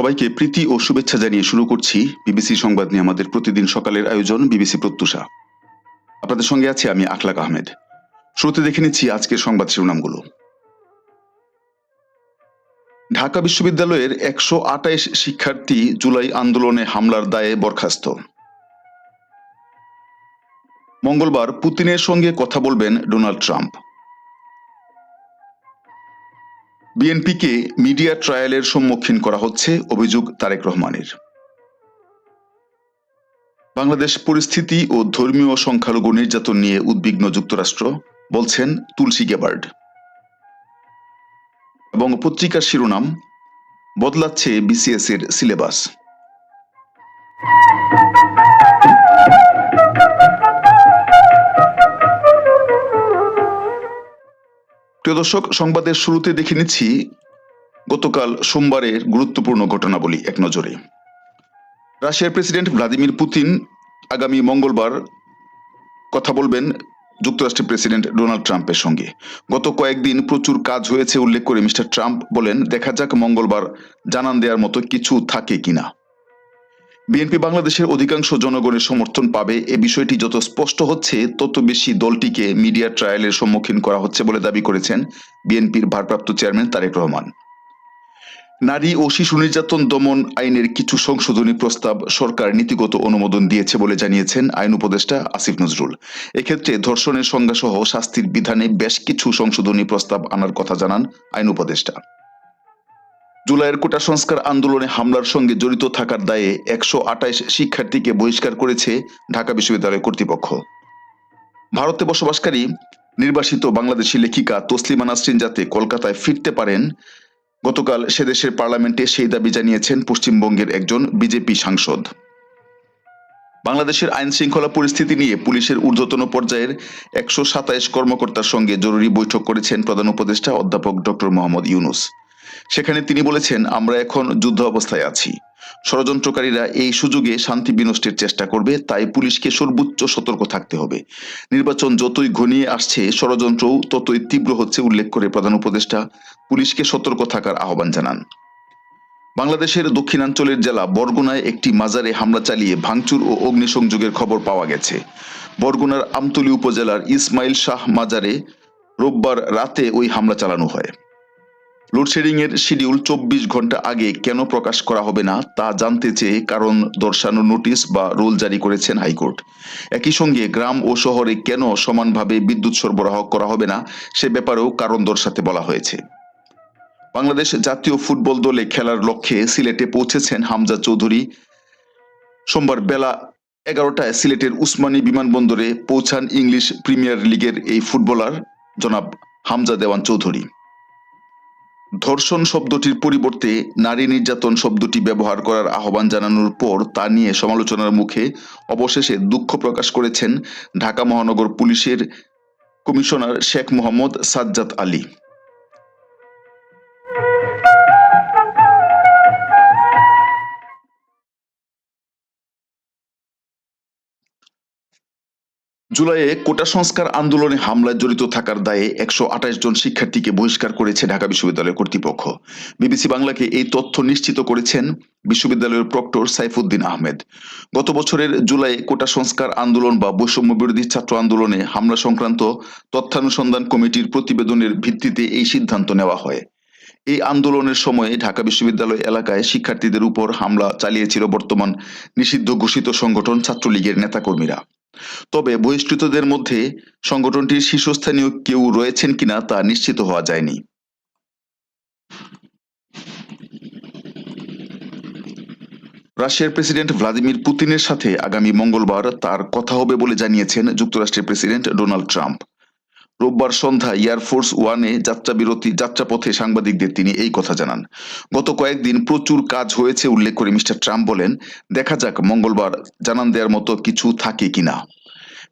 সবাইকে প্রীতি ও শুভেচ্ছা জানিয়ে শুরু করছি বিবিসি সংবাদ নিয়ে আমাদের প্রতিদিন সকালের আয়োজন বিবিসি প্রত্যুষা। আপনাদের সঙ্গে আছি আমি আখলাক আহমেদ। শুরুতে দেখে নিচ্ছি আজকের সংবাদ শিরোনামগুলো। ঢাকা বিশ্ববিদ্যালয়ের একশো আটাইশ শিক্ষার্থী জুলাই আন্দোলনে হামলার দায়ে বরখাস্ত। মঙ্গলবার পুতিনের সঙ্গে কথা বলবেন ডোনাল্ড ট্রাম্প। বিএনপিকে মিডিয়া ট্রায়ালের সম্মুখীন করা হচ্ছে অভিযোগ তারেক রহমানের। বাংলাদেশ পরিস্থিতি ও ধর্মীয় সংখ্যালঘু নির্যাতন নিয়ে উদ্বিগ্ন যুক্তরাষ্ট্র, বলছেন তুলসী গেবার্ড। এবং পত্রিকার শিরোনাম, বদলাচ্ছে বিসিএস এর সিলেবাস। প্রিয় দর্শক, সংবাদের শুরুতে দেখে নিচ্ছি গতকাল সোমবারের গুরুত্বপূর্ণ ঘটনাবলী এক নজরে। রাশিয়ার প্রেসিডেন্ট ভ্লাদিমির পুতিন আগামী মঙ্গলবার কথা বলবেন যুক্তরাষ্ট্রের প্রেসিডেন্ট ডোনাল্ড ট্রাম্পের সঙ্গে। গত কয়েকদিন প্রচুর কাজ হয়েছে, উল্লেখ করে মিস্টার ট্রাম্প বলেন, দেখা যাক মঙ্গলবার জানান দেওয়ার মতো কিছু থাকে কিনা। বিএনপি বাংলাদেশের অধিকাংশ জনগণের সমর্থন পাবে। এ বিষয়টি যত স্পষ্ট হচ্ছে, তত বেশি দলটিকে মিডিয়া ট্রায়ালের সম্মুখীন করা হচ্ছে বলে দাবি করেছেন বিএনপির ভারপ্রাপ্ত চেয়ারম্যান তারেক রহমান। নারী ও শিশু নির্যাতন দমন আইনের কিছু সংশোধনী প্রস্তাব সরকার নীতিগত অনুমোদন দিয়েছে বলে জানিয়েছেন আইন উপদেষ্টা আসিফ নজরুল। এক্ষেত্রে ধর্ষণের সংজ্ঞাসহ শাস্তির বিধানে বেশ কিছু সংশোধনী প্রস্তাব আনার কথা জানান আইন উপদেষ্টা। জুলাইয়ের কোটা সংস্কার আন্দোলনে হামলার সঙ্গে জড়িত থাকার দায়ে একশো আটাইশ শিক্ষার্থীকে বহিষ্কার করেছে ঢাকা বিশ্ববিদ্যালয় কর্তৃপক্ষ। ভারতে বসবাসকারী নির্বাসিত বাংলাদেশি লেখিকা তসলিমা নাসরিন যাতে কলকাতায় ফিরতে পারেন, গতকাল সে দেশের পার্লামেন্টে সেই দাবি জানিয়েছেন পশ্চিমবঙ্গের একজন বিজেপি সাংসদ। বাংলাদেশের আইন শৃঙ্খলা পরিস্থিতি নিয়ে পুলিশের ঊর্ধ্বতন পর্যায়ের একশো সাতাইশ কর্মকর্তার সঙ্গে জরুরি বৈঠক করেছেন প্রধান উপদেষ্টা অধ্যাপক ডক্টর মোহাম্মদ ইউনুস। সেখানে তিনি বলেছেন, আমরা এখন যুদ্ধ অবস্থায় আছি। ষড়যন্ত্রকারীরা এই সুযোগে শান্তি বিনষ্টের চেষ্টা করবে, তাই পুলিশকে সর্বোচ্চ সতর্ক থাকতে হবে। নির্বাচন যতই ঘনিয়ে আসছে, ষড়যন্ত্রও ততই তীব্র হচ্ছে উল্লেখ করে প্রধান উপদেষ্টা। পুলিশকে সতর্ক থাকার আহ্বান জানান। বাংলাদেশের দক্ষিণাঞ্চলের জেলা বরগুনায় একটি মাজারে হামলা চালিয়ে ভাঙচুর ও অগ্নিসংযোগের খবর পাওয়া গেছে। বরগুনার আমতলী উপজেলার ইসমাইল শাহ মাজারে রোববার রাতে ওই হামলা চালানো হয়। লোডশেডিং এর শিডিউল চব্বিশ ঘণ্টা আগে কেন প্রকাশ করা হবে না তা জানতে চেয়ে কারণ দর্শানো নোটিশ বা রুল জারি করেছেন হাইকোর্ট। একই সঙ্গে গ্রাম ও শহরে কেন সমানভাবে বিদ্যুৎ সরবরাহ করা হবে না সে ব্যাপারেও কারণ দর্শাতে বলা হয়েছে। বাংলাদেশ জাতীয় ফুটবল দলে খেলার লক্ষ্যে সিলেটে পৌঁছেছেন হামজা চৌধুরী। সোমবার বেলা এগারোটায় সিলেটের উসমানী বিমানবন্দরে পৌঁছান ইংলিশ প্রিমিয়ার লিগের এই ফুটবলার জনাব হামজা দেওয়ান চৌধুরী। ধর্ষণ শব্দটির পরিবর্তে নারী নির্যাতন শব্দটি ব্যবহার করার আহ্বান জানানোর পর তা নিয়ে সমালোচনার মুখে অবশেষে দুঃখ প্রকাশ করেছেন ঢাকা মহানগর পুলিশের কমিশনার শেখ মোহাম্মদ সাজ্জাদ আলী। জুলাইয়ে কোটা সংস্কার আন্দোলনে হামলায় জড়িত থাকার দায়ে একশো আঠাশ জন শিক্ষার্থীকে বহিষ্কার করেছে ঢাকা বিশ্ববিদ্যালয় কর্তৃপক্ষ। বিবিসি বাংলাকে এই তথ্য নিশ্চিত করেছেন বিশ্ববিদ্যালয়ের প্রক্টর সাইফুদ্দিন আহমেদ। গত বছরের জুলাই কোটা সংস্কার আন্দোলন বা বৈষম্য বিরোধী ছাত্র আন্দোলনে হামলা সংক্রান্ত তথ্যানুসন্ধান কমিটির প্রতিবেদনের ভিত্তিতে এই সিদ্ধান্ত নেওয়া হয়। এই আন্দোলনের সময়ে ঢাকা বিশ্ববিদ্যালয় এলাকায় শিক্ষার্থীদের উপর হামলা চালিয়েছিল বর্তমান নিষিদ্ধ ঘোষিত সংগঠন ছাত্রলীগের নেতাকর্মীরা। তবে বহিষ্কৃতদের মধ্যে সংগঠনটির শীর্ষস্থানীয় কেউ রয়েছেন কিনা তা নিশ্চিত হওয়া যায়নি। রাশিয়ার প্রেসিডেন্ট ভ্লাদিমির পুতিনের সাথে আগামী মঙ্গলবার তার কথা হবে বলে জানিয়েছেন যুক্তরাষ্ট্রের প্রেসিডেন্ট ডোনাল্ড ট্রাম্প। রোববার সন্ধ্যা এয়ারফোর্স ওয়ানে যাত্রাবিরতি, যাত্রাপথে সাংবাদিকদের তিনি এই কথা জানান। গত কয়েকদিন প্রচুর কাজ হয়েছে উল্লেখ করে মিস্টার ট্রাম্প বলেন, দেখা যাক মঙ্গলবার জানান দেওয়ার মতো কিছু থাকে কিনা।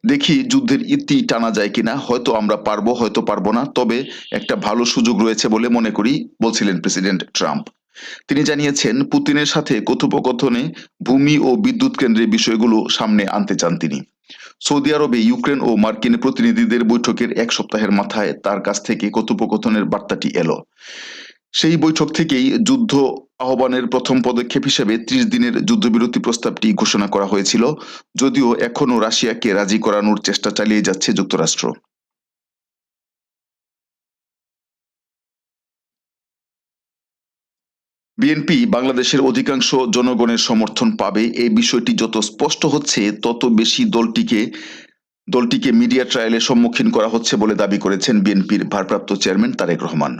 দেখি যুদ্ধের ইতি টানা যায় কিনা, হয়তো আমরা পারব, হয়তো পারব না, তবে একটা ভালো সুযোগ রয়েছে বলে মনে করি, বলছিলেন প্রেসিডেন্ট ট্রাম্প। তিনি জানিয়েছেন, পুতিনের সাথে কথোপকথনে ভূমি ও বিদ্যুৎ কেন্দ্রের বিষয়গুলো সামনে আনতে চান তিনি। সৌদি আরবে ইউক্রেন ও মার্কিন প্রতিনিধিদের বৈঠকের এক সপ্তাহের মাথায় তার কাছ থেকে কথোপকথনের বার্তাটি এলো। সেই বৈঠক থেকেই যুদ্ধ আহ্বানের প্রথম পদক্ষেপ হিসেবে ত্রিশ দিনের যুদ্ধবিরতি প্রস্তাবটি ঘোষণা করা হয়েছিল, যদিও এখনও রাশিয়াকে রাজি করানোর চেষ্টা চালিয়ে যাচ্ছে যুক্তরাষ্ট্র। বিএনপি বাংলাদেশের অধিকাংশ জনগণের সমর্থন পাবে। এই বিষয়টি যত স্পষ্ট হচ্ছে, তত বেশি দলটিকে দলটিকে মিডিয়া ট্রায়ালের সম্মুখীন করা হচ্ছে বলে দাবি করেছেন বিএনপির ভারপ্রাপ্ত চেয়ারম্যান তারেক রহমান।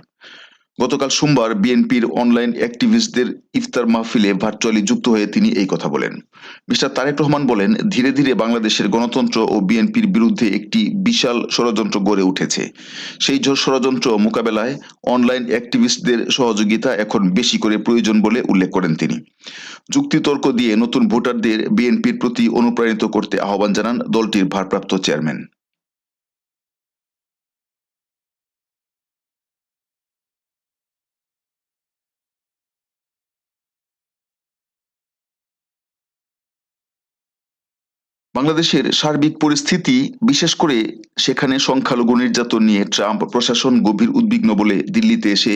গতকাল সোমবার বিএনপির অনলাইন অ্যাক্টিভিস্টদের ইফতার মাহফিলে ভার্চুয়ালি যুক্ত হয়ে তিনি এই কথা বলেন। মিস্টার তারেক রহমান বলেন, ধীরে ধীরে বাংলাদেশের গণতন্ত্র ও বিএনপির বিরুদ্ধে একটি বিশাল ষড়যন্ত্র গড়ে উঠেছে। সেই ষড়যন্ত্র মোকাবেলায় অনলাইন অ্যাক্টিভিস্টদের সহযোগিতা এখন বেশি করে প্রয়োজন বলে উল্লেখ করেন তিনি। যুক্তিতর্ক দিয়ে নতুন ভোটারদের বিএনপির প্রতি অনুপ্রাণিত করতে আহ্বান জানান দলটির ভারপ্রাপ্ত চেয়ারম্যান। বাংলাদেশের সার্বিক পরিস্থিতি, বিশেষ করে সেখানে সংখ্যালঘু নির্যাতন নিয়ে ট্রাম্প প্রশাসন গভীর উদ্বিগ্ন বলে দিল্লিতে এসে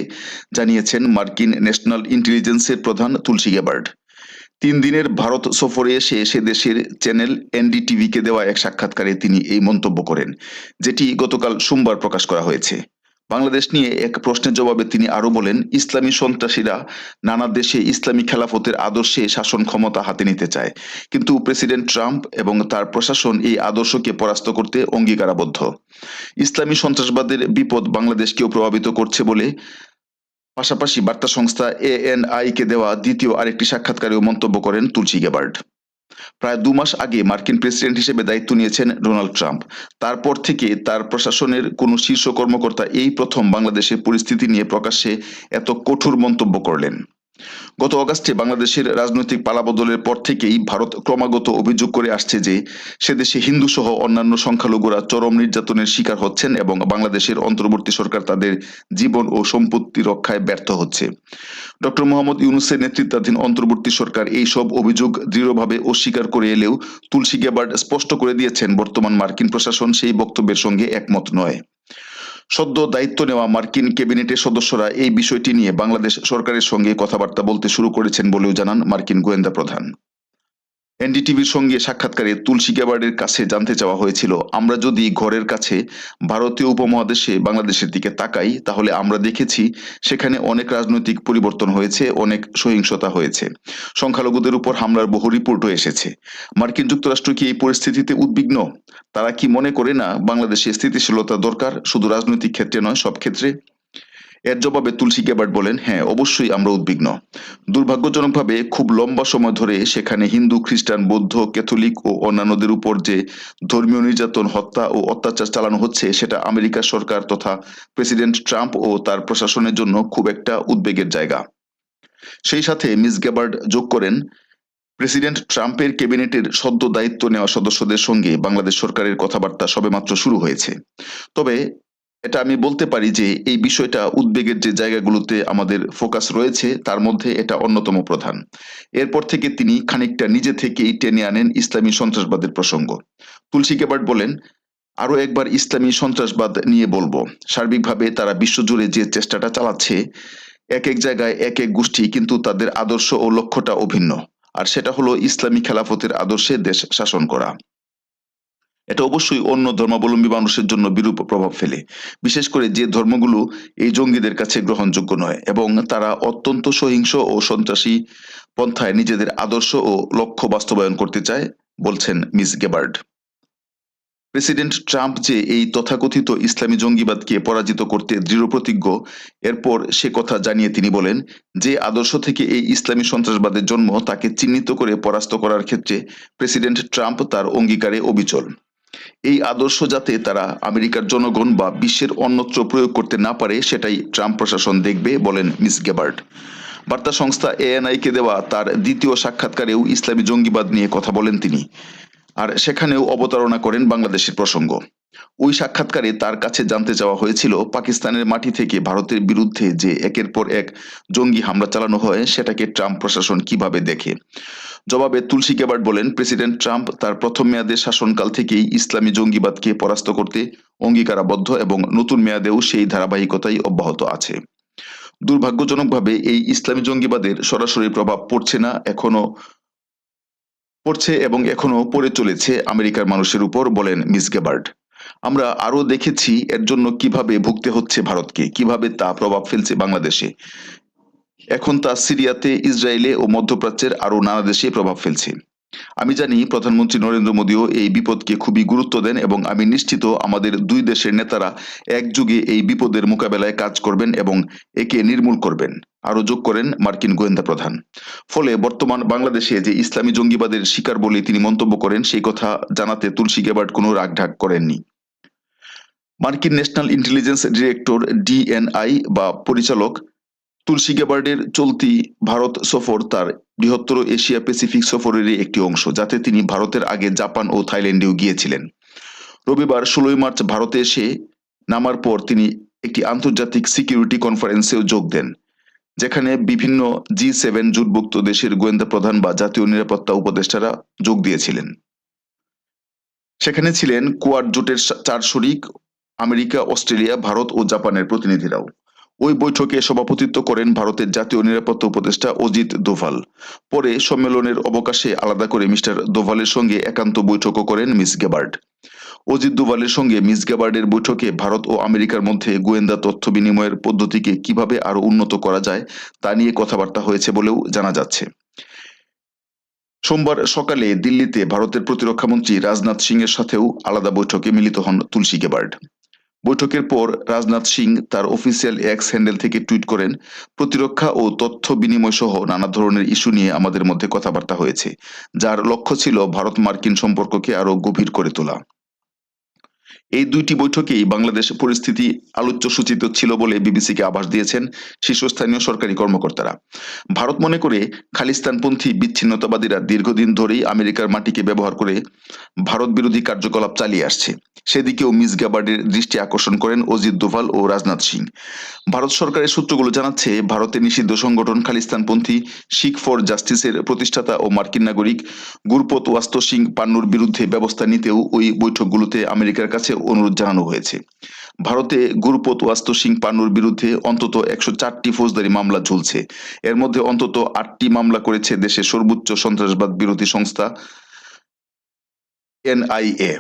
জানিয়েছেন মার্কিন ন্যাশনাল ইন্টেলিজেন্সের প্রধান তুলসী গ্যাবার্ড তিন দিনের ভারত সফরে এসে সে দেশের চ্যানেল এনডিটিভিকে দেওয়া এক সাক্ষাৎকারে তিনি এই মন্তব্য করেন, যেটি গতকাল সোমবার প্রকাশ করা হয়েছে। বাংলাদেশ নিয়ে এক প্রশ্নের জবাবে তিনি আরও বলেন, ইসলামী সন্ত্রাসীরা নানা দেশে ইসলামী খেলাফতের আদর্শে শাসন ক্ষমতা হাতে নিতে চায়। কিন্তু প্রেসিডেন্ট ট্রাম্প এবং তার প্রশাসন এই আদর্শকে পরাস্ত করতে অঙ্গীকারাবদ্ধ। ইসলামী সন্ত্রাসবাদের বিপদ বাংলাদেশকেও প্রভাবিত করছে বলে পাশাপাশি বার্তা সংস্থা এএনআই কে দেওয়া দ্বিতীয় আরেকটি সাক্ষাৎকারেও মন্তব্য করেন তুলসী গেবার্ড প্রায় দু মাস আগে মার্কিন প্রেসিডেন্ট হিসেবে দায়িত্ব নিয়েছেন ডোনাল্ড ট্রাম্প। তারপর থেকে তার প্রশাসনের কোনো শীর্ষ কর্মকর্তা এই প্রথম বাংলাদেশের পরিস্থিতি নিয়ে প্রকাশ্যে এত কঠোর মন্তব্য করলেন। গত অগাস্টে বাংলাদেশের রাজনৈতিক পালাবদলের পর থেকেই ভারত ক্রমাগত অভিযোগ করে আসছে যে সে দেশে হিন্দু সহ অন্যান্য সংখ্যালঘুরা চরম নির্যাতনের শিকার হচ্ছেন এবং বাংলাদেশের অন্তর্বর্তী সরকার তাদের জীবন ও সম্পত্তি রক্ষায় ব্যর্থ হচ্ছে। ডক্টর মোহাম্মদ ইউনুসের নেতৃত্বাধীন অন্তর্বর্তী সরকার এই সব অভিযোগ দৃঢ়ভাবে অস্বীকার করে এলেও তুলসী গ্যাবার্ড স্পষ্ট করে দিয়েছেন বর্তমান মার্কিন প্রশাসন সেই বক্তব্যের সঙ্গে একমত নয়। সদ্য দায়িত্ব নেওয়া মার্কিন ক্যাবিনেটের সদস্যরা এই বিষয়টি নিয়ে বাংলাদেশ সরকারের সঙ্গে কথাবার্তা বলতে শুরু করেছেন বলেও জানান মার্কিন গোয়েন্দা প্রধান। এনডিটিভির সঙ্গে সাক্ষাৎকারে তুলসী গ্যাবার্ডের কাছে জানতে চাওয়া হয়েছিল, আমরা যদি ঘরের কাছে ভারতীয় উপমহাদেশে বাংলাদেশের দিকে তাকাই, তাহলে আমরা দেখেছি সেখানে অনেক রাজনৈতিক পরিবর্তন হয়েছে, অনেক সহিংসতা হয়েছে। সংখ্যালঘুদের উপর হামলার বহু রিপোর্টও এসেছে। মার্কিন যুক্তরাষ্ট্র কি এই পরিস্থিতিতে উদ্বিগ্ন? তারা কি মনে করে না বাংলাদেশে স্থিতিশীলতা দরকার, শুধু রাজনৈতিক ক্ষেত্রে নয়, সব ক্ষেত্রে? এর জবাবে তুলসী গেবার্ট বলেন হ্যাঁ অবশ্যই আমরা উদ্বিগ্ন। দুর্ভাগ্যজনকভাবে খুব লম্বা সময় ধরে সেখানে হিন্দু, খ্রিস্টান, বৌদ্ধ, ক্যাথলিক ও অন্যান্যদের উপর যে ধর্মীয় নির্যাতন, হত্যা ও অত্যাচার চালানো হচ্ছে, সেটা আমেরিকা সরকার তথা প্রেসিডেন্ট ট্রাম্প ও তার প্রশাসনের জন্য খুব একটা উদ্বেগের জায়গা। সেই সাথে মিস গেবার্ড যোগ করেন, প্রেসিডেন্ট ট্রাম্পের ক্যাবিনেটের সদ্য দায়িত্ব নেওয়া সদস্যদের সঙ্গে বাংলাদেশ সরকারের কথাবার্তা সবেমাত্র শুরু হয়েছে। তবে এটা আমি বলতে পারি যে এই বিষয়টা উদ্বেগের যে জায়গাগুলোতে আমাদের ফোকাস রয়েছে, তার মধ্যে এটা অন্যতম প্রধান। এরপর থেকে তিনি খানিকটা নিজে থেকেই টেনে আনেন ইসলামী সন্ত্রাসবাদের প্রসঙ্গ। তুলসী কেবার্ট বলেন, আরও একবার ইসলামী সন্ত্রাসবাদ নিয়ে বলব। সার্বিকভাবে তারা বিশ্বজুড়ে যে চেষ্টাটা চালাচ্ছে, এক এক জায়গায় এক এক গোষ্ঠী কিন্তু তাদের আদর্শ ও লক্ষ্যটা অভিন্ন। আর সেটা হলো ইসলামী খেলাফতের আদর্শে দেশ শাসন করা। এটা অবশ্যই অন্য ধর্মাবলম্বী মানুষের জন্য বিরূপ প্রভাব ফেলে। বিশেষ করে যে ধর্মগুলো এই জঙ্গিদের কাছে গ্রহণযোগ্য নয় এবং তারা অত্যন্ত সহিংস ও সন্ত্রাসী পন্থায় নিজেদের আদর্শ ও লক্ষ্য বাস্তবায়ন করতে চায়, বলছেন মিস গেবার্ড। প্রেসিডেন্ট ট্রাম্প যে এই তথাকথিত ইসলামী জঙ্গিবাদকে পরাজিত করতে দৃঢ় প্রতিজ্ঞ, এরপর সে কথা জানিয়ে তিনি বলেন যে আদর্শ থেকে এই ইসলামী সন্ত্রাসবাদের জন্ম তাকে চিহ্নিত করে পরাস্ত করার ক্ষেত্রে প্রেসিডেন্ট ট্রাম্প তার অঙ্গীকারে অবিচল। এই আদর্শ যাতে তারা আমেরিকার জনগণ বা বিশ্বের অন্যত্র প্রয়োগ করতে না পারে, সেটাই ট্রাম্প প্রশাসন দেখবে বলেন মিস গেবার্ড বার্তা সংস্থা এএনআই কে দেওয়া তার দ্বিতীয় সাক্ষাৎকারেও ইসলামী জঙ্গিবাদ নিয়ে কথা বলেন তিনি। আর সেখানেও অবতারণা করেন বাংলাদেশের প্রসঙ্গ। ওই সাক্ষাৎকারে তার কাছে জানতে চাওয়া হয়েছিল, পাকিস্তানের মাটি থেকে ভারতের বিরুদ্ধে যে একের পর এক জঙ্গি হামলা চালানো হয়, সেটাকে ট্রাম্প প্রশাসন কীভাবে দেখে? জবাবে তুলসী কেবার্ট বলেন, প্রেসিডেন্ট ট্রাম্প তার প্রথম মেয়াদের শাসনকাল থেকেই ইসলামী জঙ্গিবাদকে পরাস্ত করতে অঙ্গীকারাবদ্ধ এবং নতুন মেয়াদেও সেই ধারাবাহিকতাই অব্যাহত আছে। দুর্ভাগ্যজনকভাবে এই ইসলামী জঙ্গিবাদের সরাসরি প্রভাব পড়ছে না, এখনও পড়ছে এবং এখনও পড়ে চলেছে আমেরিকার মানুষের উপর, বলেন মিস গেবার্ড আমরা আরও দেখেছি এর জন্য কীভাবে ভুগতে হচ্ছে ভারতকে, কীভাবে তা প্রভাব ফেলছে বাংলাদেশে। এখন তা সিরিয়াতে, ইসরায়েলে ও মধ্যপ্রাচ্যের আরও নানা দেশে প্রভাব ফেলছে। আমি জানি প্রধানমন্ত্রী নরেন্দ্র মোদীও এই বিপদকে খুবই গুরুত্ব দেন এবং আমি নিশ্চিত আমাদের দুই দেশের নেতারা একযুগে এই বিপদের মোকাবেলায় কাজ করবেন এবং একে নির্মূল করবেন। আরও যোগ করেন মার্কিন গোয়েন্দা প্রধান। ফলে বর্তমান বাংলাদেশে যে ইসলামী জঙ্গিবাদের শিকার বলে তিনি মন্তব্য করেন, সেই কথা জানাতে তুলসী গেবার্ড কোনো রাগঢাক করেননি। মার্কিন ন্যাশনাল ইন্টেলিজেন্স ডিরেক্টর ডিএনআই বা পরিচালক তুলসী গেবার্ডের চলতি ভারত সফর তার বৃহত্তর এশিয়া প্যাসিফিক সফরেরই একটি অংশ, যাতে তিনি ভারতের আগে জাপান ও থাইল্যান্ডেও গিয়েছিলেন। রবিবার ষোলোই মার্চ ভারতে এসে নামার পর তিনি একটি আন্তর্জাতিক সিকিউরিটি কনফারেন্সেও যোগ দেন, যেখানে বিভিন্ন জি সেভেন জোটভুক্ত দেশের গোয়েন্দা প্রধান বা জাতীয় নিরাপত্তা উপদেষ্টারা যোগ দিয়েছিলেন। সেখানে ছিলেন কোয়াড জোটের চার শরিক আমেরিকা, অস্ট্রেলিয়া, ভারত ও জাপানের প্রতিনিধিরাও। ওই বৈঠকে সভাপতিত্ব করেন ভারতের জাতীয় নিরাপত্তা উপদেষ্টা অজিত দোভাল। পরে সম্মেলনের অবকাশে আলাদা করে মিস্টার দোভালের সঙ্গে একান্ত বৈঠকও করেন মিস গেবার্ড। অজিত দোভালের সঙ্গে মিস গেবার্ডের বৈঠকে ভারত ও আমেরিকার মধ্যে গোয়েন্দা তথ্য বিনিময়ের পদ্ধতিকে কীভাবে আরও উন্নত করা যায়, তা নিয়ে কথাবার্তা হয়েছে বলেও জানা যাচ্ছে। সোমবার সকালে দিল্লিতে ভারতের প্রতিরক্ষামন্ত্রী রাজনাথ সিং এর সাথেও আলাদা বৈঠকে মিলিত হন তুলসী গেবার্ড। বৈঠকের পর রাজনাথ সিং তার অফিসিয়াল এক্স হ্যান্ডেল থেকে টুইট করেন, প্রতিরক্ষা ও তথ্য বিনিময় সহ নানা ধরনের ইস্যু নিয়ে আমাদের মধ্যে কথাবার্তা হয়েছে, যার লক্ষ্য ছিল ভারত মার্কিন সম্পর্ককে আরও গভীর করে তোলা। এই দুইটি বৈঠকেই বাংলাদেশ পরিস্থিতি আলোচ্য সূচিত ছিল বলে বিবিসিকে আভাস দিয়েছেন শীর্ষস্থানীয় সরকারি কর্মকর্তারা। ভারত মনে করে খালিস্তানপন্থী বিচ্ছিন্নতাবাদীরা দীর্ঘদিন ধরেই আমেরিকার মাটিকে ব্যবহার করে ভারত বিরোধী কার্যকলাপ চালিয়ে আসছে। সেদিকেও মিস গ্যাবার্ডের দৃষ্টি আকর্ষণ করেন অজিত দোভাল ও রাজনাথ সিং। ভারত সরকারের সূত্রগুলো জানাচ্ছে ভারতের নিষিদ্ধ সংগঠন খালিস্তানপন্থী শিখ ফর জাস্টিসের প্রতিষ্ঠাতা ও মার্কিন নাগরিক গুরপত ওয়াস্ত সিং পান্নুর বিরুদ্ধে ব্যবস্থা নিতেও ওই বৈঠকগুলোতে আমেরিকার কাছে অনুরোধ জানানো হয়েছে। ভারতে গুরুপত ওয়াস্ত সিং পান্নুর বিরুদ্ধে অন্তত একশো চারটি ফৌজদারি মামলা ঝুলছে এর মধ্যে অন্তত আটটি মামলা করেছে দেশের সর্বোচ্চ সন্ত্রাসবাদ বিরোধী সংস্থা এনআইএ।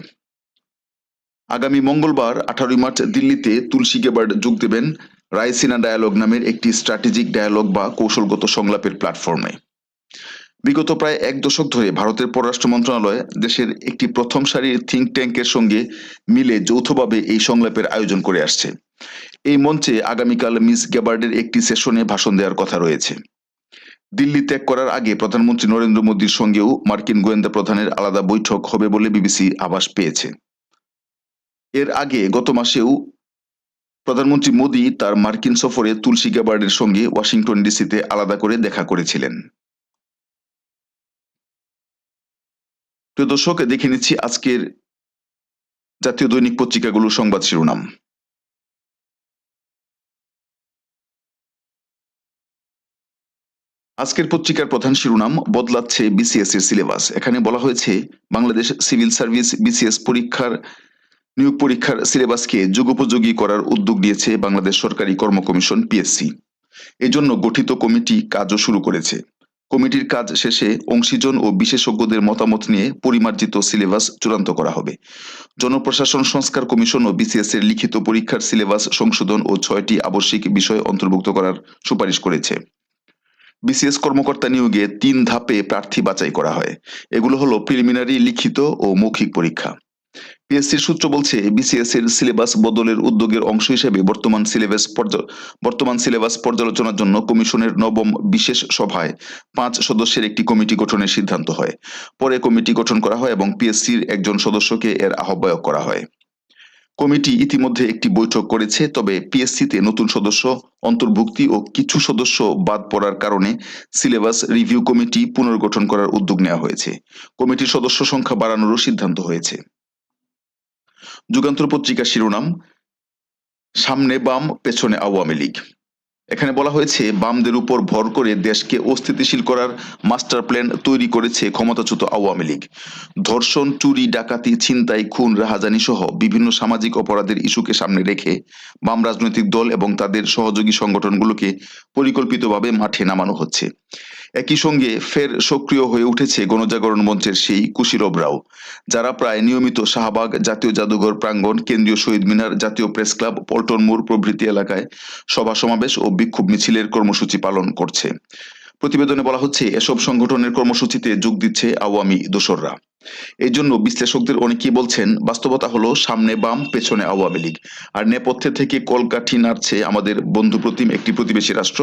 আগামী মঙ্গলবার, আঠারোই মার্চ, দিল্লিতে তুলসী গেবার্ড যোগ দেবেন রায়সিনা ডায়ালগ নামের একটি স্ট্র্যাটেজিক ডায়ালগ বা কৌশলগত সংলাপের প্ল্যাটফর্মে। বিগত প্রায় এক দশক ধরে ভারতের পররাষ্ট্র মন্ত্রণালয় দেশের একটি প্রথম সারির থিঙ্ক ট্যাঙ্কের সঙ্গে মিলে যৌথভাবে এই সংলাপের আয়োজন করে আসছে। এই মঞ্চে আগামীকাল মিস গ্যাবার্ডের একটি সেশনে ভাষণ দেওয়ার কথা রয়েছে। দিল্লি ত্যাগ করার আগে প্রধানমন্ত্রী নরেন্দ্র মোদীর সঙ্গেও মার্কিন গোয়েন্দা প্রধানের আলাদা বৈঠক হবে বলে বিবিসি আভাস পেয়েছে। এর আগে গত মাসেও প্রধানমন্ত্রী মোদী তার মার্কিন সফরে তুলসী গ্যাবার্ডের সঙ্গে ওয়াশিংটন ডিসিতে আলাদা করে দেখা করেছিলেন। প্রিয় দর্শক, দেখে নিচ্ছি আজকের জাতীয় দৈনিক পত্রিকাগুলোর সংবাদ শিরোনাম। আজকের পত্রিকার প্রধান শিরোনাম, বদলাচ্ছে বিসিএস এর সিলেবাস। এখানে বলা হয়েছে, বাংলাদেশ সিভিল সার্ভিস বিসিএস পরীক্ষার, নিয়োগ পরীক্ষার সিলেবাসকে যুগোপযোগী করার উদ্যোগ নিয়েছে বাংলাদেশ সরকারি কর্ম কমিশন পিএসসি। এজন্য গঠিত কমিটি কাজও শুরু করেছে। কমিটির কাজ শেষে অংশীজন ও বিশেষজ্ঞদের মতামত নিয়ে পরিমার্জিত সিলেবাস চূড়ান্ত করা হবে। জনপ্রশাসন সংস্কার কমিশন ও বিসিএস এর লিখিত পরীক্ষার সিলেবাস সংশোধন ও ছয়টি আবশ্যিক বিষয় অন্তর্ভুক্ত করার সুপারিশ করেছে। বিসিএস কর্মকর্তা নিয়োগে তিন ধাপে প্রার্থী বাছাই করা হয়। এগুলো হলো প্রিলিমিনারি, লিখিত ও মৌখিক পরীক্ষা। পিএসসির সূত্র বলছে বিসিএস এর সিলেবাস বদলের উদ্যোগের অংশ হিসেবে বর্তমান সিলেবাস বর্তমান সিলেবাস পর্যালোচনার জন্য কমিশনের নবম বিশেষ সভায় পাঁচ সদস্যের একটি কমিটি গঠনের সিদ্ধান্ত হয়। পরে কমিটি গঠন করা হয় এবং পিএসসির একজন সদস্যকে এর আহ্বায়ক করা হয়। কমিটি ইতিমধ্যে একটি বৈঠক করেছে, তবে পিএসসিতে নতুন সদস্য, অন্তর্ভুক্তি ও কিছু সদস্য বাদ পড়ার কারণে সিলেবাস রিভিউ কমিটি পুনর্গঠন করার উদ্যোগ নেওয়া হয়েছে। কমিটির সদস্য সংখ্যা বাড়ানোরও সিদ্ধান্ত হয়েছে। যুগান্তর পত্রিকার শিরোনাম, সামনে বাম, পেছনে আওয়ামী লীগ। এখানে বলা হয়েছে, বামদের উপর ভর করে দেশকে অস্থিতিশীল করার মাস্টার প্ল্যান তৈরি করেছে ক্ষমতাচ্যুত আওয়ামী লীগ। ধর্ষণ, চুরি, ডাকাতি, ছিনতাই, খুন রাহাজানি সহ বিভিন্ন সামাজিক অপরাধের ইস্যুকে সামনে রেখে বাম রাজনৈতিক দল এবং তাদের সহযোগী সংগঠনগুলোকে পরিকল্পিতভাবে মাঠে নামানো হচ্ছে। একই সঙ্গে ফের সক্রিয় হয়ে উঠেছে গণজাগরণ মঞ্চের সেই কুশীরবরাও যারা প্রায় নিয়মিত শাহবাগ জাতীয় জাদুঘর প্রাঙ্গণ, কেন্দ্রীয় শহীদ মিনার, জাতীয় প্রেস ক্লাব, পল্টন মোড় প্রভৃতি এলাকায় সভা সমাবেশ ও বিক্ষোভ মিছিলের কর্মসূচি পালন করছে। প্রতিবেদনে বলা হচ্ছে, এসব সংগঠনের কর্মসূচিতে যোগ দিচ্ছে আওয়ামী দোসররা। এই জন্য বিশ্লেষকদের অনেকেই বলছেন, বাস্তবতা হলো সামনে বাম, পেছনে আওয়ামী লীগ। আর নেপথ্যে থেকে কলকাঠি নাড়ছে আমাদের বন্ধুপ্রতিম একটি প্রতিবেশী রাষ্ট্র।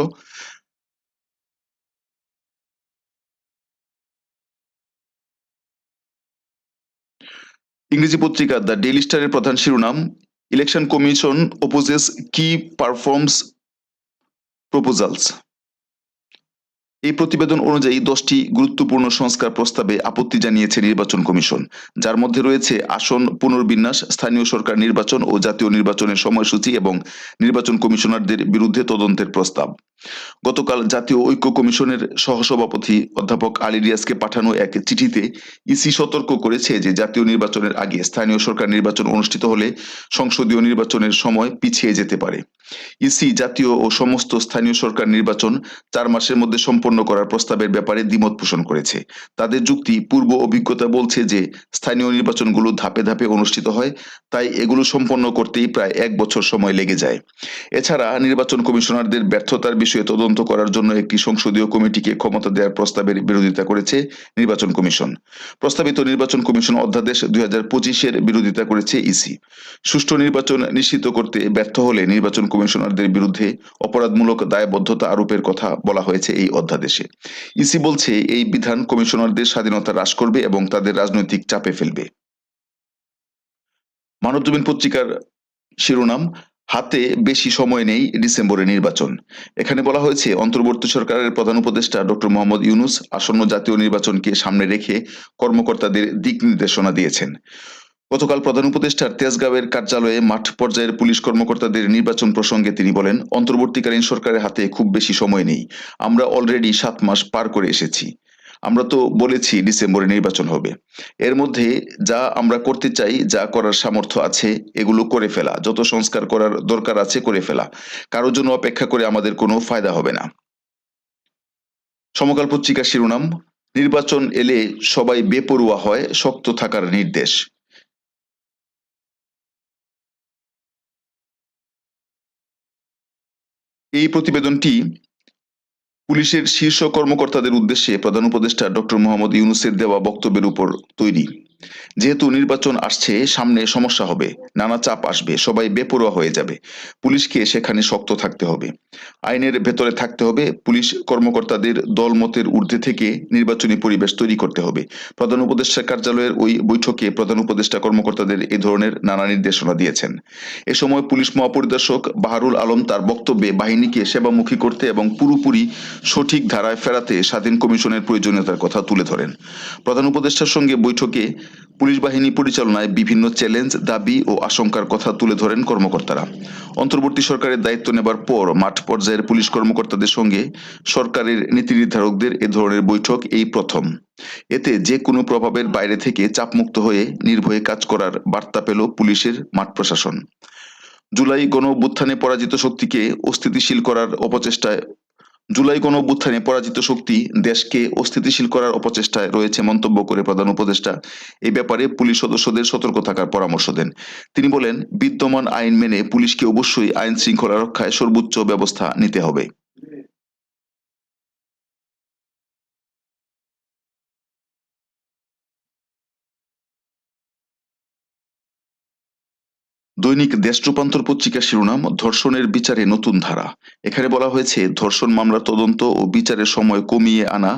ইংরেজি পত্রিকা দ্য ডেইলি স্টারের প্রধান শিরোনাম, ইলেকশন কমিশন ওপোজেস কি পারফর্মস প্রপোজালস এই প্রতিবেদন অনুযায়ী দশটি গুরুত্বপূর্ণ সংস্কার প্রস্তাবে আপত্তি জানিয়েছে নির্বাচন কমিশন, যার মধ্যে রয়েছে আসন পুনর্বিন্যাস, স্থানীয় সরকার নির্বাচন ও জাতীয় নির্বাচনের সময়সূচি এবং নির্বাচন কমিশনারদের বিরুদ্ধে তদন্তের প্রস্তাব। গতকাল জাতীয় ঐক্য কমিশনের সহসভাপতি অধ্যাপক আলী রিয়াজকে পাঠানো এক চিঠিতে ইসি সতর্ক করেছে যে জাতীয় নির্বাচনের আগে স্থানীয় সরকার নির্বাচন অনুষ্ঠিত হলে সংসদীয় নির্বাচনের সময় পিছিয়ে যেতে পারে। ইসি জাতীয় ও সমস্ত স্থানীয় সরকার নির্বাচন চার মাসের মধ্যে সম্পন্ন করার প্রস্তাবের ব্যাপারে দ্বিমত পোষণ করেছে। তাদের যুক্তি পূর্ব অভিজ্ঞতা বলছে যে স্থানীয় নির্বাচনগুলো ধাপে ধাপে অনুষ্ঠিত হয়, তাই এগুলো সম্পন্ন করতেই প্রায় এক বছর সময় লেগে যায়। এছাড়া নির্বাচন কমিশনারদের ব্যর্থতার বিষয়ে তদন্ত করার জন্য একটি সংসদীয় কমিটিকে ক্ষমতা দেওয়ার প্রস্তাবের বিরোধিতা করেছে নির্বাচন কমিশন। প্রস্তাবিত নির্বাচন কমিশন অধ্যাদেশ দুই হাজার পঁচিশের বিরোধিতা করেছে ইসি। সুষ্ঠু নির্বাচন নিশ্চিত করতে ব্যর্থ হলে নির্বাচন কমিশনারদের বিরুদ্ধে অপরাধমূলক দায়বদ্ধতা আরোপের কথা বলা হয়েছে এই অধ্যাদেশে। ইসি বলছে, এই বিধান কমিশনারদের স্বাধীনতা হ্রাস করবে এবং তাদের রাজনৈতিক চাপে ফেলবে। মানবজমিন পত্রিকার শিরোনাম হাতে বেশি সময় নেই ডিসেম্বরে নির্বাচন। এখানে বলা হয়েছে, অন্তর্বর্তী সরকারের প্রধান উপদেষ্টা ডক্টর মোহাম্মদ ইউনুস আসন্ন জাতীয় নির্বাচনকে সামনে রেখে কর্মকর্তাদের দিক নির্দেশনা দিয়েছেন। গতকাল প্রধান উপদেষ্টার তেজগাঁওয়ের কার্যালয়ে মাঠ পর্যায়ের পুলিশ কর্মকর্তাদের নির্বাচন প্রসঙ্গে তিনি বলেন, অন্তর্বর্তীকালীন সরকারের হাতে খুব বেশি সময় নেই। আমরা অলরেডি সাত মাস পার করে এসেছি। আমরা তো বলেছি ডিসেম্বরে নির্বাচন হবে। এর মধ্যে যা আমরা করতে চাই, যা করার সামর্থ্য আছে, এগুলো করে ফেলা। যত সংস্কার করার দরকার আছে, করে ফেলা। কারোর জন্য অপেক্ষা করে আমাদের কোনো ফায়দা হবে না। সমকাল পত্রিকার শিরোনাম, নির্বাচন এলে সবাই বেপরুয়া হয়, শক্ত থাকার নির্দেশ। এই প্রতিবেদনটি পুলিশের শীর্ষ কর্মকর্তাদের উদ্দেশ্যে প্রধান উপদেষ্টা ডক্টর মোহাম্মদ ইউনুসের দেওয়া বক্তব্যের উপর তৈরি। যেহেতু নির্বাচন আসছে, সামনে সমস্যা হবে, নানা চাপ আসবে, সবাই বেপরোয়া হয়ে যাবে। পুলিশকে সেখানে শক্ত থাকতে হবে। আইনের ভেতরে থাকতে হবে, পুলিশ কর্মকর্তাদের দলমতের ঊর্ধ্বে থেকে নির্বাচনী পরিবেশ তৈরি করতে হবে। প্রধান উপদেষ্টা কার্যালয়ের ওই বৈঠকে প্রধান উপদেষ্টা কর্মকর্তাদের এ ধরনের নানা নির্দেশনা দিয়েছেন। এ সময় পুলিশ মহাপরিদর্শক বাহারুল আলম তার বক্তব্যে বাহিনীকে সেবামুখী করতে এবং পুরোপুরি সঠিক ধারায় ফেরাতে স্বাধীন কমিশনের প্রয়োজনীয়তার কথা তুলে ধরেন। প্রধান উপদেষ্টার সঙ্গে বৈঠকে পুলিশ বাহিনী পরিচালনায় বিভিন্ন চ্যালেঞ্জ, দাবি ও আশঙ্কার কথা তুলে ধরেন কর্মকর্তারা। অন্তর্বর্তী সরকারের দায়িত্ব নেবার পর মাঠ পর্যায়ের পুলিশ কর্মকর্তাদের সঙ্গে সরকারের নীতি নির্ধারকদের এ ধরনের বৈঠক এই প্রথম। এতে যে কোনো প্রভাবের বাইরে থেকে চাপমুক্ত হয়ে নির্ভয়ে কাজ করার বার্তা পেল পুলিশের মাঠ প্রশাসন। জুলাই গণ অভ্যুত্থানে পরাজিত শক্তিকে অস্থিতিশীল করার অপচেষ্টায় জুলাই গণ অভ্যুত্থানে পরাজিত শক্তি দেশকে অস্থিতিশীল করার অপচেষ্টায় রয়েছে মন্তব্য করে প্রধান উপদেষ্টা। এ ব্যাপারে পুলিশ সদস্যদের সতর্ক থাকার পরামর্শ দেন। তিনি বলেন, বিদ্যমান আইন মেনে পুলিশকে অবশ্যই আইন শৃঙ্খলা রক্ষায় সর্বোচ্চ ব্যবস্থা নিতে হবে। দৈনিক দেশ রূপান্তর পত্রিকার শিরোনাম, ধর্ষণের বিচারে নতুন ধারা। এখানে বলা হয়েছে, ধর্ষণ মামলার তদন্ত ও বিচারের সময় কমিয়ে আনা,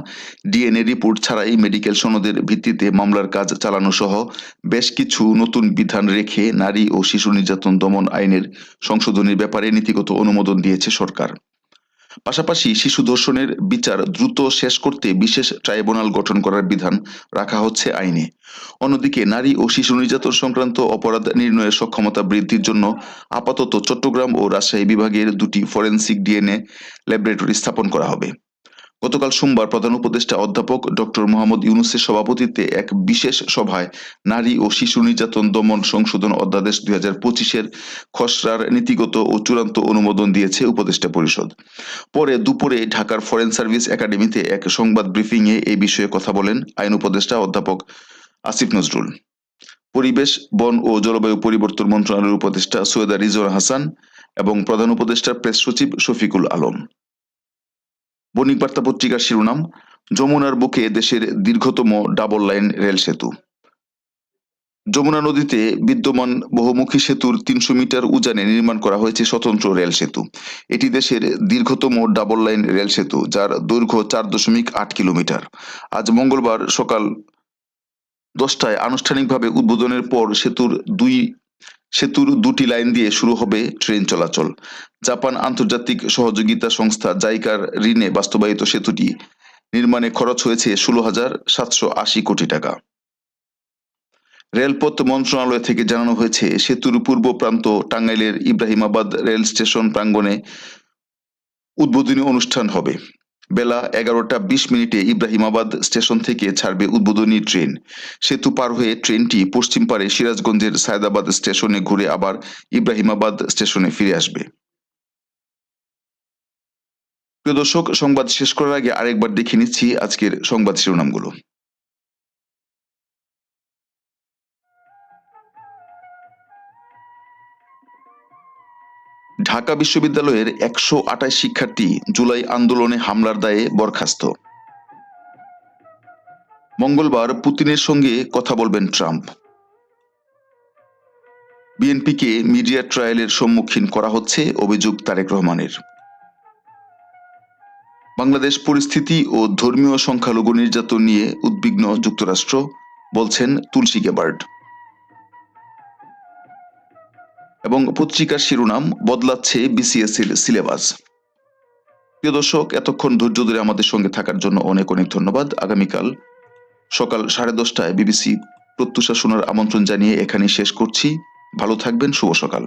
ডিএনএ রিপোর্ট ছাড়াই মেডিকেল সনদের ভিত্তিতে মামলার কাজ চালানো সহ বেশ কিছু নতুন বিধান রেখে নারী ও শিশু নির্যাতন দমন আইনের সংশোধনের ব্যাপারে নীতিগত অনুমোদন দিয়েছে সরকার। পাশাপাশি শিশু ধর্ষণের বিচার দ্রুত শেষ করতে বিশেষ ট্রাইব্যুনাল গঠন করার বিধান রাখা হচ্ছে আইনে। অন্যদিকে নারী ও শিশু নির্যাতন সংক্রান্ত অপরাধ নির্ণয়ের সক্ষমতা বৃদ্ধির জন্য আপাতত চট্টগ্রাম ও রাজশাহী বিভাগের দুটি ফরেনসিক ডিএনএ ল্যাবরেটরি স্থাপন করা হবে। গতকাল সোমবার প্রধান উপদেষ্টা অধ্যাপক ডক্টর মোহাম্মদ ইউনুসের সভাপতিত্বে এক বিশেষ সভায় নারী ও শিশু নির্যাতন দমন সংশোধন অধ্যাদেশ দুই হাজার পঁচিশের খসড়ার নীতিগত ও চূড়ান্ত অনুমোদন দিয়েছে উপদেষ্টা পরিষদ। পরে দুপুরে ঢাকার ফরেন সার্ভিস একাডেমিতে এক সংবাদ ব্রিফিংয়ে এই বিষয়ে কথা বলেন আইন উপদেষ্টা অধ্যাপক আসিফ নজরুল। পরিবেশ, বন ও জলবায়ু পরিবর্তন মন্ত্রণালয়ের উপদেষ্টা সৈয়দা রিজওয়ান হাসান এবং প্রধান উপদেষ্টা প্রেস সচিব শফিকুল আলম। বণিক বার্তা পত্রিকার শিরোনাম, যমুনার বুকে দেশের দীর্ঘতম ডাবল লাইন রেল সেতু। যমুনা নদীতে বিদ্যমান বহুমুখী সেতুর তিনশো মিটার উজানে নির্মাণ করা হয়েছে স্বতন্ত্র রেল সেতু। এটি দেশের দীর্ঘতম ডাবল লাইন রেল সেতু, যার দৈর্ঘ্য চার দশমিক আট কিলোমিটার। আজ মঙ্গলবার সকাল দশটায় আনুষ্ঠানিকভাবে উদ্বোধনের পর সেতুর দুই সেতুর দুটি লাইন দিয়ে শুরু হবে ট্রেন চলাচল। জাপান আন্তর্জাতিক সহযোগিতা সংস্থা জাইকার ঋণে বাস্তবায়িত সেতুটি নির্মাণে খরচ হয়েছে ষোলো হাজার সাতশো আশি কোটি টাকা। রেলপথ মন্ত্রণালয় থেকে জানানো হয়েছে, সেতুর পূর্ব প্রান্ত টাঙ্গাইলের ইব্রাহিমাবাদ রেল স্টেশন প্রাঙ্গণে উদ্বোধনী অনুষ্ঠান হবে। বেলা এগারোটা বিশ মিনিটে ইব্রাহিমাবাদ স্টেশন থেকে ছাড়বে উদ্বোধনী ট্রেন। সেতু পার হয়ে ট্রেনটি পশ্চিম পারে সিরাজগঞ্জের সায়দাবাদ স্টেশনে ঘুরে আবার ইব্রাহিমাবাদ স্টেশনে ফিরে আসবে। প্রিয় দর্শক, সংবাদ শেষ করার আগে আরেকবার দেখে নিচ্ছি আজকের সংবাদ শিরোনামগুলো। ঢাকা বিশ্ববিদ্যালয়ের একশো আটাশ শিক্ষার্থী জুলাই আন্দোলনে হামলার দায়ে বরখাস্ত। মঙ্গলবার পুতিনের সঙ্গে কথা বলবেন ট্রাম্প। বিএনপিকে মিডিয়া ট্রায়ালের সম্মুখীন করা হচ্ছে অভিযোগ তারেক রহমানের। বাংলাদেশ পরিস্থিতি ও ধর্মীয় সংখ্যালঘু নির্যাতন নিয়ে উদ্বিগ্ন যুক্তরাষ্ট্র, বলছেন তুলসী গেবার্ড। এবং পত্রিকার শিরোনাম বদলাচ্ছে বিসিএস এর সিলেবাস। প্রিয় দর্শক, এতক্ষণ ধৈর্য ধরে আমাদের সঙ্গে থাকার জন্য অনেক অনেক ধন্যবাদ। আগামীকাল সকাল সাড়ে দশটায় বিবিসি প্রত্যুষা শোনার আমন্ত্রণ জানিয়ে এখানেই শেষ করছি। ভালো থাকবেন, শুভ সকাল।